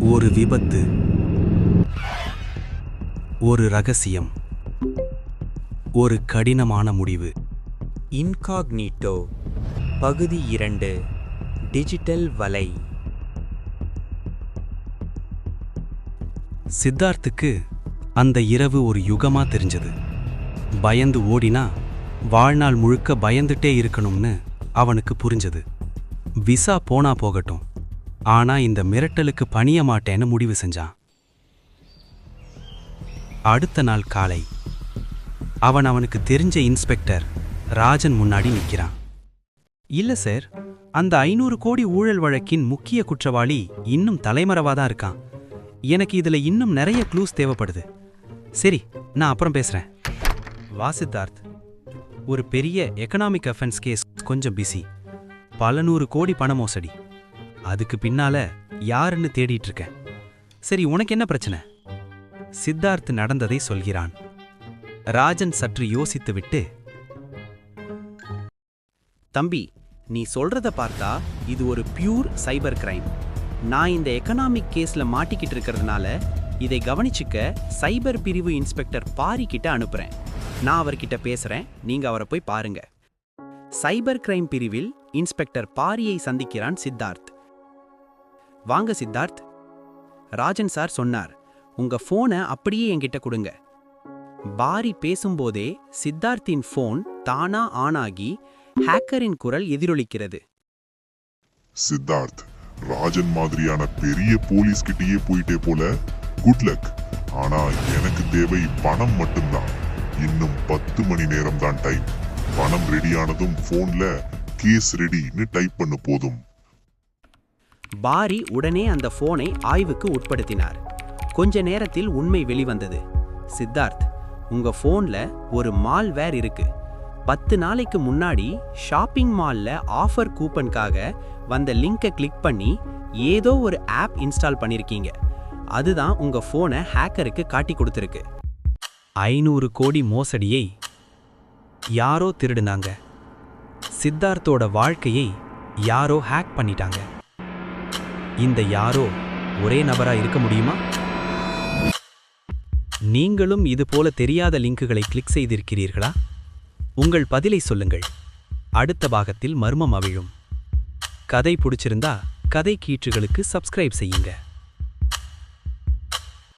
ஒரு விபத்து. ஒரு ரகசியம். ஒரு கடினமான முடிவு. இன்காக்னிட்டோ. பகுதி இரண்டு. டிஜிட்டல் வலை. சித்தார்த்துக்கு அந்த இரவு ஒரு யுகமா தெரிஞ்சது. பயந்து ஓடினா வாழ்நாள் முழுக்க பயந்துட்டே இருக்கணும்னு அவனுக்கு புரிஞ்சது. விசா போனா போகட்டும். ஆனா இந்த மிரட்டலுக்கு பணிய மாட்டேன்னு முடிவு செஞ்சான். அடுத்த நாள் காலை அவன் அவனுக்கு தெரிஞ்ச இன்ஸ்பெக்டர் ராஜன் முன்னாடி நிற்கிறான் இல்ல சார் அந்த ஐநூறு கோடி ஊழல் வழக்கின் முக்கிய குற்றவாளி இன்னும் தலைமறைவாக தான் இருக்கான். எனக்கு இதுல இன்னும் நிறைய க்ளூஸ் தேவைப்படுது. சரி நான் அப்புறம் பேசுறேன். வா சித்தார்த் ஒரு பெரிய எக்கனாமிக் அஃபென்ஸ் கேஸ் கொஞ்சம் பிஸி. பல நூறு கோடி பண மோசடி. அதுக்கு பின்னால யாருன்னு தேடிட்டு இருக்கேன். சரி உனக்கு என்ன பிரச்சனை? சித்தார்த் நடந்ததை சொல்கிறான். ராஜன் சற்று யோசித்துவிட்டு தம்பி நீ சொல்றத பார்த்தா இது ஒரு பியூர் சைபர் கிரைம். நான் இந்த எக்கனாமிக் கேஸ்ல மாட்டிக்கிட்டு இருக்கிறதுனால இதை கவனிச்சுக்க சைபர் பிரிவு இன்ஸ்பெக்டர் பாரி கிட்ட அனுப்புறேன். நான் அவர்கிட்ட பேசுறேன் நீங்க அவரை போய் பாருங்க. சைபர் கிரைம் பிரிவில் இன்ஸ்பெக்டர் பாரியை சந்திக்கிறான் சித்தார்த். வாங்க சித்தார்த். ராஜன் சார் சொன்னார் உங்க போனை அப்படியே என்கிட்ட கொடுங்க. பாரி பேசும்போதே சித்தார்த்தின் ஃபோன் தானா ஆன் ஆகி ஹேக்கரின் குரல் எதிரொலிக்கிறது. சித்தார்த் ராஜன் மாதிரியான பெரிய போலீஸ் கிட்டேயே போயிட்டே போல? குட் லக் ஆனா எனக்கு தேவை பணம் மட்டும்தான். இன்னும் பத்து மணி நேரம் தான் டைம் பணம் ரெடியானதும் போன்ல கேஸ் ரெடின்னு டைப் பண்ணு போதும். பாரி உடனே அந்த ஃபோனை ஆய்வுக்கு உட்படுத்தினார். கொஞ்ச நேரத்தில் உண்மை வெளிவந்தது. சித்தார்த் உங்க ஃபோனில் ஒரு மால்வேர் இருக்கு. பத்து நாளைக்கு முன்னாடி ஷாப்பிங் மால்ல ஆஃபர் கூப்பனுக்காக வந்த லிங்கை கிளிக் பண்ணி ஏதோ ஒரு ஆப் இன்ஸ்டால் பண்ணிருக்கீங்க. அதுதான் உங்க ஃபோனை ஹேக்கருக்கு காட்டி கொடுத்துருக்கு. ஐநூறு கோடி மோசடியை யாரோ திருடுனாங்க. சித்தார்த்தோட வாழ்க்கையை யாரோ ஹேக் பண்ணிட்டாங்க. இந்த யாரோ ஒரே நபரா இருக்க முடியுமா? நீங்களும் இது போல தெரியாத லிங்குகளை கிளிக் செய்திருக்கிறீர்களா? உங்கள் பதிலை சொல்லுங்கள். அடுத்த பாகத்தில் மர்மம் அவிழும். கதை பிடிச்சிருந்தா கதை கீற்றுகளுக்கு சப்ஸ்கிரைப் செய்யுங்க.